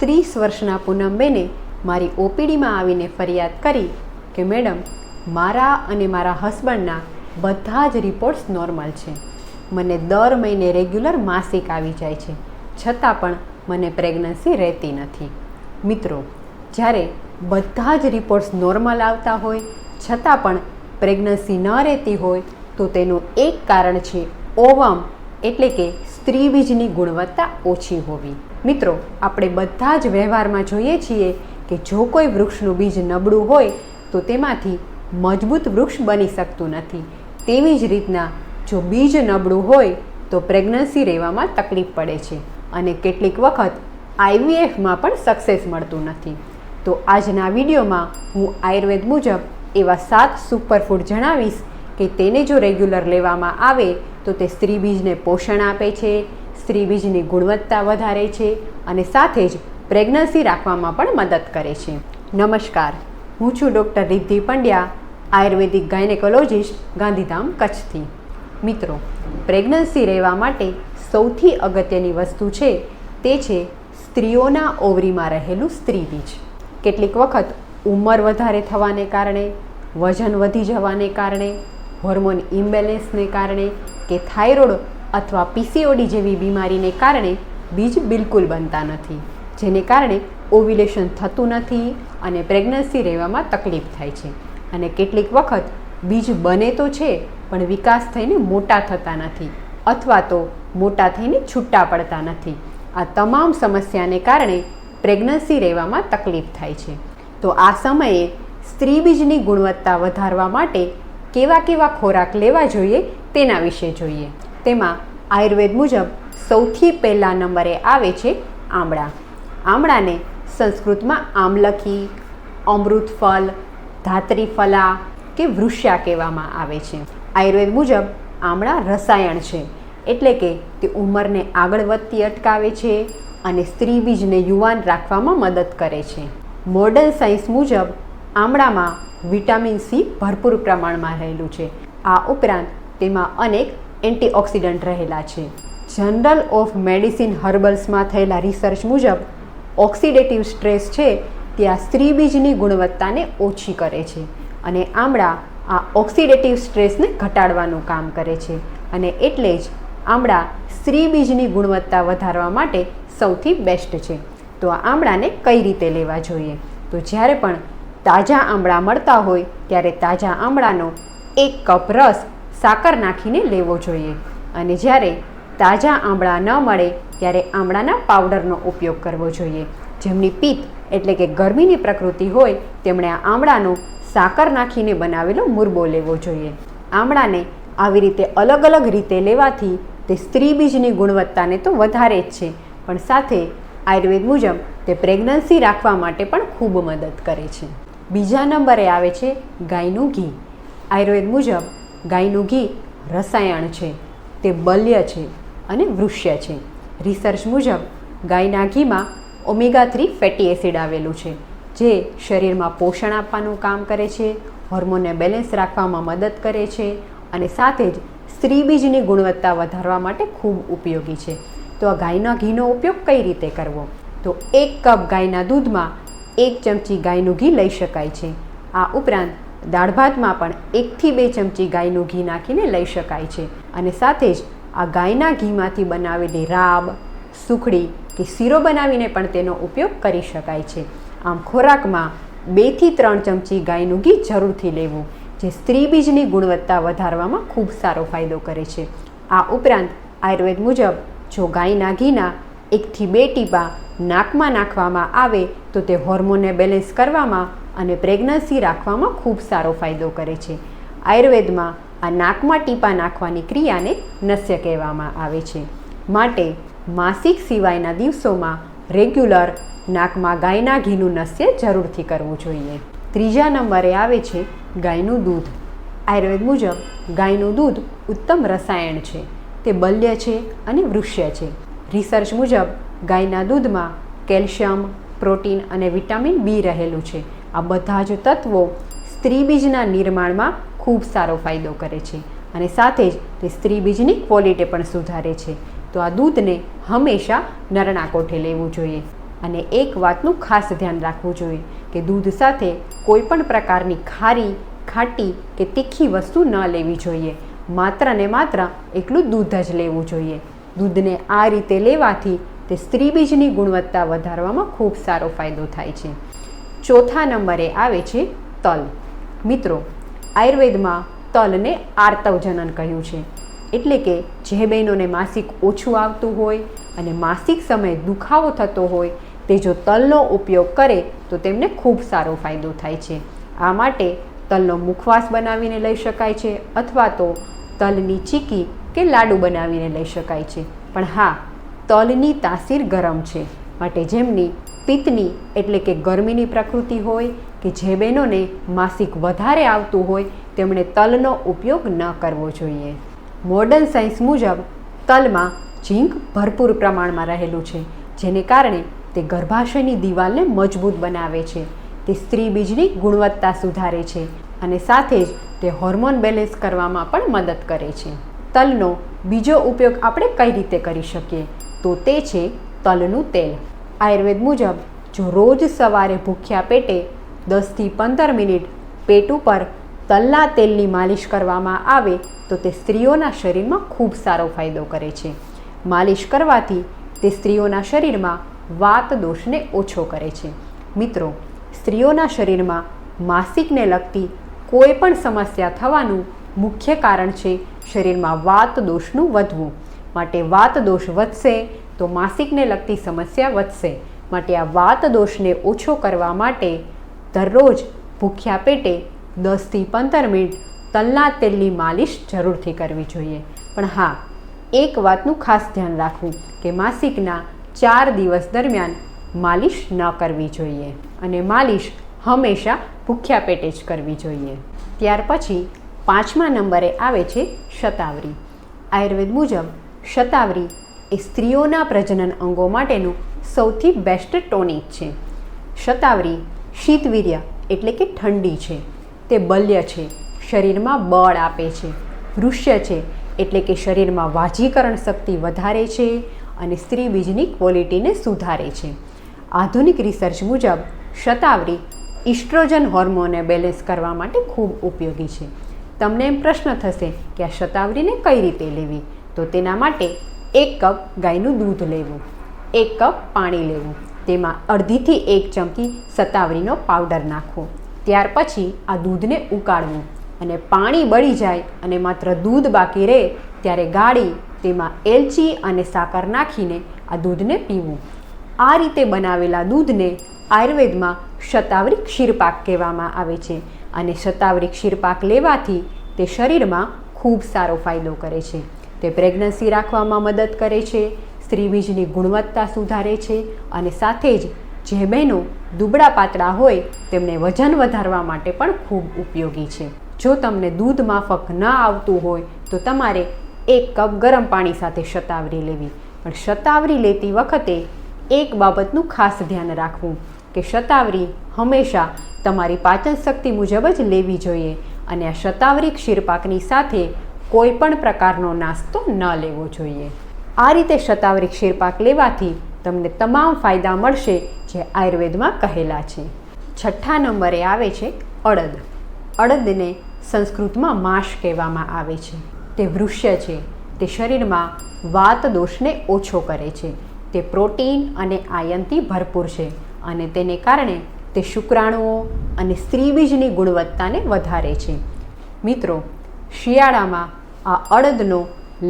ત્રીસ વર્ષના પૂનમબેને મારી ઓપીડીમાં આવીને ફરિયાદ કરી કે, મેડમ, મારા અને મારા હસબન્ડના બધા જ રિપોર્ટ્સ નોર્મલ છે. મને દર મહિને રેગ્યુલર માસિક આવી જાય છે. છતાં પણ મને પ્રેગ્નન્સી રહેતી નથી. મિત્રો, જ્યારે બધા જ રિપોર્ટ્સ નોર્મલ આવતા હોય, છતાં પણ પ્રેગ્નન્સી ન રહેતી હોય, તો તેનું એક કારણ છે ઓવમ. એટલે કે સ્ત્રીબીજની ગુણવત્તા ઓછી હોવી. મિત્રો, આપણે બધા જ વ્યવહારમાં જોઈએ છીએ કે જો કોઈ વૃક્ષનું બીજ નબળું હોય, તો તેમાંથી મજબૂત વૃક્ષ બની શકતું નથી. તેવી જ રીતના જો બીજ નબળું હોય, તો પ્રેગ્નન્સી રહેવામાં તકલીફ પડે છે અને કેટલીક વખત આઈવીએફમાં પણ સક્સેસ મળતું નથી. તો આજના વિડીયોમાં હું આયુર્વેદ મુજબ એવા સાત સુપરફૂડ જણાવીશ કે તેને જો રેગ્યુલર લેવામાં આવે તો તે સ્ત્રી બીજને પોષણ આપે છે સ્ત્રી બીજની ગુણવત્તા વધારે છે અને સાથે જ પ્રેગ્નન્સી રાખવામાં પણ મદદ કરે છે. નમસ્કાર, હું છું ડૉક્ટર રિદ્ધિ પંડ્યા, આયુર્વેદિક ગાયનેકોલોજીસ્ટ, ગાંધીધામ, કચ્છથી. મિત્રો, પ્રેગ્નન્સી રહેવા માટે સૌથી અગત્યની વસ્તુ છે તે છે સ્ત્રીઓના ઓવરીમાં રહેલું સ્ત્રી બીજ કેટલીક વખત ઉંમર વધારે થવાને કારણે, વજન વધી જવાને કારણે હોર્મોન ઇમ્બેલેન્સને કારણે કે થાઇરોઇડ અથવા પીસીઓડી જેવી બીમારીને કારણે બીજ બિલકુલ બનતા નથી, જેને કારણે ઓવ્યુલેશન થતું નથી અને પ્રેગ્નન્સી રહેવામાં તકલીફ થાય છે. અને કેટલીક વખત બીજ બને તો છે, પણ વિકાસ થઈને મોટા થતા નથી અથવા તો મોટા થઈને છૂટા પડતા નથી. આ તમામ સમસ્યાને કારણે પ્રેગ્નન્સી રહેવામાં તકલીફ થાય છે. તો આ સમયે સ્ત્રી બીજની ગુણવત્તા વધારવા માટે કેવા કેવા ખોરાક લેવા જોઈએ તેના વિશે જોઈએ. તેમાં આયુર્વેદ મુજબ સૌથી પહેલા નંબરે આવે છે આમળા. આમળાને સંસ્કૃતમાં આમલખી અમૃતફલ ધાત્રીફલા કે વૃષ્યા કહેવામાં આવે છે. આયુર્વેદ મુજબ આમળા રસાયણ છે, એટલે કે તે ઉંમરને આગળ વધતી અટકાવે છે અને સ્ત્રી બીજને યુવાન રાખવામાં મદદ કરે છે. મોડર્ન સાયન્સ મુજબ આમળામાં વિટામિન સી ભરપૂર પ્રમાણમાં રહેલું છે. આ ઉપરાંત તેમાં અનેક એન્ટીઓક્સિડન્ટ રહેલા છે. જનરલ ઓફ મેડિસિન હર્બલ્સમાં થયેલા રિસર્ચ મુજબ, ઓક્સિડેટિવ સ્ટ્રેસ છે તે આ સ્ત્રીબીજની ગુણવત્તાને ઓછી કરે છે અને આમળા આ ઓક્સિડેટિવ સ્ટ્રેસને ઘટાડવાનું કામ કરે છે અને એટલે જ આમળા સ્ત્રીબીજની ગુણવત્તા વધારવા માટે સૌથી બેસ્ટ છે. તો આમળાને કઈ રીતે લેવા જોઈએ? તો જ્યારે પણ તાજા આમળા મળતા હોય ત્યારે તાજા આમળાનો એક કપ રસ સાકર નાખીને લેવો જોઈએ. અને જ્યારે તાજા આમળા ન મળે ત્યારે આમળાના પાવડરનો ઉપયોગ કરવો જોઈએ. જેમની પિત્ત એટલે કે ગરમીની પ્રકૃતિ હોય તેમણે આ આમળાનો સાકર નાખીને બનાવેલો મુરબો લેવો જોઈએ. આમળાને આવી રીતે અલગ અલગ રીતે લેવાથી તે સ્ત્રી બીજની ગુણવત્તાને તો વધારે જ છે, પણ સાથે આયુર્વેદ મુજબ તે પ્રેગ્નન્સી રાખવા માટે પણ ખૂબ મદદ કરે છે. બીજા નંબરે આવે છે ગાયનું ઘી. આયુર્વેદ મુજબ, ગાયનું ઘી રસાયણ છે, તે બલ્ય છે અને વૃષ્ય છે. રિસર્ચ મુજબ, ગાયના ઘીમાં ઓમેગા થ્રી ફેટી એસિડ આવેલું છે, જે શરીરમાં પોષણ આપવાનું કામ કરે છે હોર્મોનને બેલેન્સ રાખવામાં મદદ કરે છે અને સાથે જ સ્ત્રીબીજની ગુણવત્તા વધારવા માટે ખૂબ ઉપયોગી છે. તો આ ગાયના ઘીનો ઉપયોગ કઈ રીતે કરવો? તો એક કપ ગાયના દૂધમાં એક ચમચી ગાયનું ઘી લઈ શકાય છે. આ ઉપરાંત દાળ ભાતમાં પણ એકથી બે ચમચી ગાયનું ઘી નાખીને લઈ શકાય છે. અને સાથે જ આ ગાયના ઘીમાંથી બનાવેલી રાબ, સુખડી કે શીરો બનાવીને પણ તેનો ઉપયોગ કરી શકાય છે. આમ ખોરાકમાં બેથી ત્રણ ચમચી ગાયનું ઘી જરૂરથી લેવું, જે સ્ત્રી બીજની ગુણવત્તા વધારવામાં ખૂબ સારો ફાયદો કરે છે. આ ઉપરાંત આયુર્વેદ મુજબ, જો ગાયના ઘીના એકથી બે ટીપા નાકમાં નાખવામાં આવે તો તે હોર્મોનને બેલેન્સ કરવામાં અને પ્રેગ્નન્સી રાખવામાં ખૂબ સારો ફાયદો કરે છે. આયુર્વેદમાં આ નાકમાં ટીપા નાખવાની ક્રિયાને નસ્ય કહેવામાં આવે છે. માટે માસિક સિવાયના દિવસોમાં રેગ્યુલર નાકમાં ગાયના ઘીનું નસ્ય જરૂરથી કરવું જોઈએ. ત્રીજા નંબરે આવે છે ગાયનું દૂધ. આયુર્વેદ મુજબ ગાયનું દૂધ ઉત્તમ રસાયણ છે. તે બલ્ય છે અને વૃષ્ય છે. રિસર્ચ મુજબ ગાયના દૂધમાં કેલ્શિયમ, પ્રોટીન અને વિટામિન બી રહેલું છે. આ બધા જ તત્વો સ્ત્રીબીજના નિર્માણમાં ખૂબ સારો ફાયદો કરે છે અને સાથે જ તે સ્ત્રીબીજની ક્વોલિટી પણ સુધારે છે. તો આ દૂધને હંમેશા નરણા કોઠે લેવું જોઈએ અને એક વાતનું ખાસ ધ્યાન રાખવું જોઈએ કે દૂધ સાથે કોઈ પણ પ્રકારની ખારી, ખાટી કે તીખી વસ્તુ ન લેવી જોઈએ. માત્ર ને માત્ર એકલું દૂધ જ લેવું જોઈએ. દૂધને આ રીતે લેવાથી તે સ્ત્રી બીજની ગુણવત્તા વધારવામાં ખૂબ સારો ફાયદો થાય છે. ચોથા નંબરે આવે છે તલ. મિત્રો, આયુર્વેદમાં તલને આર્તવજનન કહ્યું છે. એટલે કે જે બહેનોને માસિક ઓછું આવતું હોય અને માસિક સમયે દુખાવો થતો હોય, તે જો તલનો ઉપયોગ કરે, તો તેમને ખૂબ સારો ફાયદો થાય છે. આ માટે તલનો મુખવાસ બનાવીને લઈ શકાય છે અથવા તો તલની ચીકી કે લાડુ બનાવીને લઈ શકાય છે. પણ હા તલની તાસીર ગરમ છે. માટે જેમની પિત્તની એટલે કે ગરમીની પ્રકૃતિ હોય કે જે બહેનોને માસિક વધારે આવતું હોય, તેમણે તલનો ઉપયોગ ન કરવો જોઈએ. મોડર્ન સાયન્સ મુજબ તલમાં ઝીંક ભરપૂર પ્રમાણમાં રહેલું છે, જેને કારણે તે ગર્ભાશયની દિવાલને મજબૂત બનાવે છે. તે સ્ત્રી બીજની ગુણવત્તા સુધારે છે અને સાથે જ તે હોર્મોન બેલેન્સ કરવામાં પણ મદદ કરે છે. તલનો બીજો ઉપયોગ આપણે કઈ રીતે કરી શકીએ? તો તે છે તલનું તેલ. આયુર્વેદ મુજબ, જો રોજ સવારે ભૂખ્યા પેટે દસથી પંદર મિનિટ પેટ ઉપર તલના તેલની માલિશ કરવામાં આવે, તો તે સ્ત્રીઓના શરીરમાં ખૂબ સારો ફાયદો કરે છે. માલિશ કરવાથી તે સ્ત્રીઓના શરીરમાં વાત દોષને ઓછો કરે છે. મિત્રો, સ્ત્રીઓના શરીરમાં માસિકને લગતી કોઈ પણ સમસ્યા થવાનું મુખ્ય કારણ છે શરીરમાં વાત દોષનું વધવું. માટે વાત દોષ વધશે તો માસિકને લગતી સમસ્યા વધશે. માટે આ વાત દોષને ઓછો કરવા માટે દરરોજ ભૂખ્યા પેટે દસથી પંદર મિનિટ તલના તેલની માલિશ જરૂરથી કરવી જોઈએ. પણ હા, એક વાતનું ખાસ ધ્યાન રાખવું કે માસિકના ચાર દિવસ દરમિયાન માલિશ ન કરવી જોઈએ અને માલિશ હંમેશા ભૂખ્યા પેટે જ કરવી જોઈએ. ત્યાર પછી પાંચમા નંબરે આવે છે શતાવરી. આયુર્વેદ મુજબ શતાવરી એ સ્ત્રીઓના પ્રજનન અંગો માટેનું સૌથી બેસ્ટ ટોનિક છે. શતાવરી શીતવીર્ય એટલે કે ઠંડી છે. તે બલ્ય છે, શરીરમાં બળ આપે છે. વૃષ્ય છે, એટલે કે શરીરમાં વાજીકરણ શક્તિ વધારે છે અને સ્ત્રી બીજની ક્વોલિટીને સુધારે છે. આધુનિક રિસર્ચ મુજબ શતાવરી ઇસ્ટ્રોજન હોર્મોનને બેલેન્સ કરવા માટે ખૂબ ઉપયોગી છે. તમને એમ પ્રશ્ન થશે કે આ શતાવરીને કઈ રીતે લેવી? તો તેના માટે એક કપ ગાયનું દૂધ લેવું, એક કપ પાણી લેવું, તેમાં અડધીથી એક ચમચી સતાવરીનો પાવડર નાખવો. ત્યાર પછી આ દૂધને ઉકાળવું અને પાણી બળી જાય અને માત્ર દૂધ બાકી રહે ત્યારે ગાળી, તેમાં એલચી અને સાકર નાખીને આ દૂધને પીવું. આ રીતે બનાવેલા દૂધને આયુર્વેદમાં શતાવરી ક્ષીરપાક કહેવામાં આવે છે અને શતાવરી ક્ષીરપાક લેવાથી તે શરીરમાં ખૂબ સારો ફાયદો કરે છે. તે પ્રેગ્નન્સી રાખવામાં મદદ કરે છે સ્ત્રીબીજની ગુણવત્તા સુધારે છે અને સાથે જ જે બહેનો દુબળા પાતળા હોય તેમને વજન વધારવા માટે પણ ખૂબ ઉપયોગી છે. જો તમને દૂધ માફક ન આવતું હોય તો તમારે એક કપ ગરમ પાણી સાથે શતાવરી લેવી. પણ શતાવરી લેતી વખતે એક બાબતનું ખાસ ધ્યાન રાખવું કે શતાવરી હંમેશા તમારી પાચન શક્તિ મુજબ જ લેવી જોઈએ અને આ શતાવરી ક્ષીરપાકની સાથે કોઈ પણ પ્રકારનો નાસ્તો ન લેવો જોઈએ. આ રીતે શતાવરી ક્ષીરપાક લેવાથી તમને તમામ ફાયદા મળશે, જે આયુર્વેદમાં કહેલા છે. છઠ્ઠા નંબરે આવે છે અડદ. અડદને સંસ્કૃતમાં માશ કહેવામાં આવે છે. તે વૃષ્ય છે. તે શરીરમાં વાત દોષને ઓછો કરે છે. તે પ્રોટીન અને આયનથી ભરપૂર છે અને તેને કારણે તે શુક્રાણુઓ અને સ્ત્રીબીજની ગુણવત્તાને વધારે છે. મિત્રો, શિયાળામાં આ અડદનો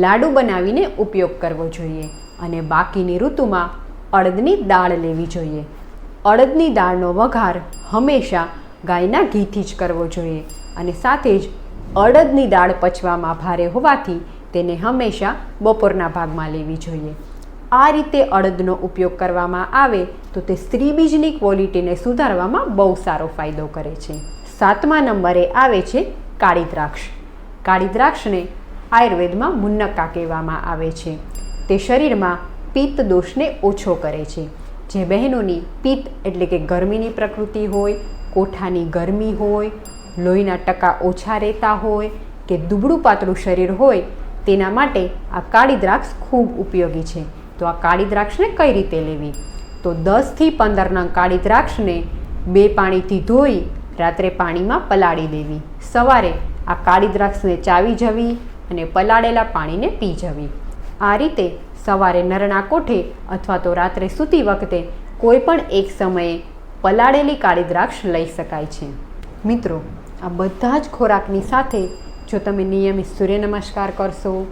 લાડુ બનાવીને ઉપયોગ કરવો જોઈએ અને બાકીની ઋતુમાં અડદની દાળ લેવી જોઈએ. અડદની દાળનો વઘાર હંમેશા ગાયના ઘીથી જ કરવો જોઈએ અને સાથે જ અડદની દાળ પચવામાં ભારે હોવાથી તેને હંમેશા બપોરના ભાગમાં લેવી જોઈએ. આ રીતે અડદનો ઉપયોગ કરવામાં આવે તો તે સ્ત્રીબીજની ક્વોલિટીને સુધારવામાં બહુ સારો ફાયદો કરે છે. સાતમા નંબરે આવે છે કાળી દ્રાક્ષ. કાળી દ્રાક્ષને આયુર્વેદમાં મુન્નકા કહેવામાં આવે છે. તે શરીરમાં પિત્ત દોષને ઓછો કરે છે. જે બહેનોની પિત્ત એટલે કે ગરમીની પ્રકૃતિ હોય, કોઠાની ગરમી હોય, લોહીના ટકા ઓછા રહેતા હોય કે દુબળું પાતળું શરીર હોય, તેના માટે આ કાળી દ્રાક્ષ ખૂબ ઉપયોગી છે. તો આ કાળી દ્રાક્ષને કઈ રીતે લેવી? તો દસથી પંદર નંગ કાળી દ્રાક્ષને બે પાણીથી ધોઈ રાત્રે પાણીમાં પલાળી દેવી. સવારે આ કાળી દ્રાક્ષને ચાવી જવી અને પલાળેલા પાણીને પી જવી આ રીતે સવારે નરણા કોઠે અથવા તો રાત્રે સૂતી વખતે કોઈ પણ એક સમયે પલાળેલી કાળી દ્રાક્ષ લઈ શકાય છે. મિત્રો, આ બધા જ ખોરાકની સાથે જો તમે નિયમિત સૂર્ય નમસ્કાર કરશો,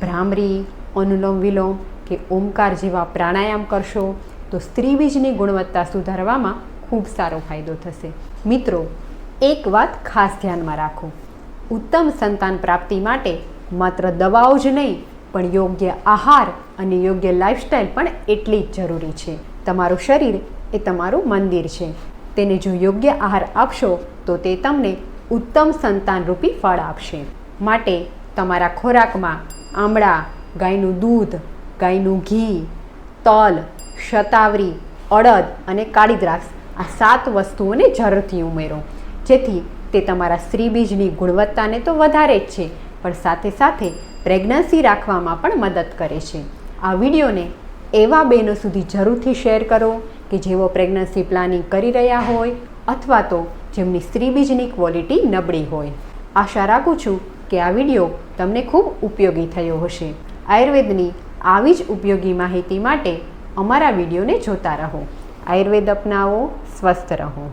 ભ્રામરી, અનુલોમ વિલોમ કે ઓમકાર જેવા પ્રાણાયામ કરશો, તો સ્ત્રી બીજની ગુણવત્તા સુધારવામાં ખૂબ સારો ફાયદો થશે. મિત્રો, એક વાત ખાસ ધ્યાનમાં રાખો. ઉત્તમ સંતાન પ્રાપ્તિ માટે માત્ર દવાઓ જ નહીં, પણ યોગ્ય આહાર અને યોગ્ય લાઇફસ્ટાઈલ પણ એટલી જ જરૂરી છે. તમારું શરીર એ તમારું મંદિર છે. તેને જો યોગ્ય આહાર આપશો, તો તે તમને ઉત્તમ સંતાનરૂપી ફળ આપશે. માટે તમારા ખોરાકમાં આમળા, ગાયનું દૂધ, ગાયનું ઘી, તલ, શતાવરી, અડદ અને કાળી દ્રાક્ષ આ સાત વસ્તુઓને જરૂરથી ઉમેરો. જેથી તે તમારા સ્ત્રીબીજની ગુણવત્તાને તો વધારે જ છે. પણ સાથે સાથે પ્રેગ્નન્સી રાખવામાં પણ મદદ કરે છે. આ વિડીયોને એવા બહેનો સુધી જરૂરથી શેર કરો કે જેઓ પ્રેગ્નન્સી પ્લાનિંગ કરી રહ્યા હોય અથવા તો જેમની સ્ત્રીબીજની ક્વોલિટી નબળી હોય. આશા રાખું છું કે આ વીડિયો તમને ખૂબ ઉપયોગી થયો હશે. આયુર્વેદની આવી જ ઉપયોગી માહિતી માટે અમારા વિડીયોને જોતા રહો. આયુર્વેદ અપનાવો, સ્વસ્થ રહો.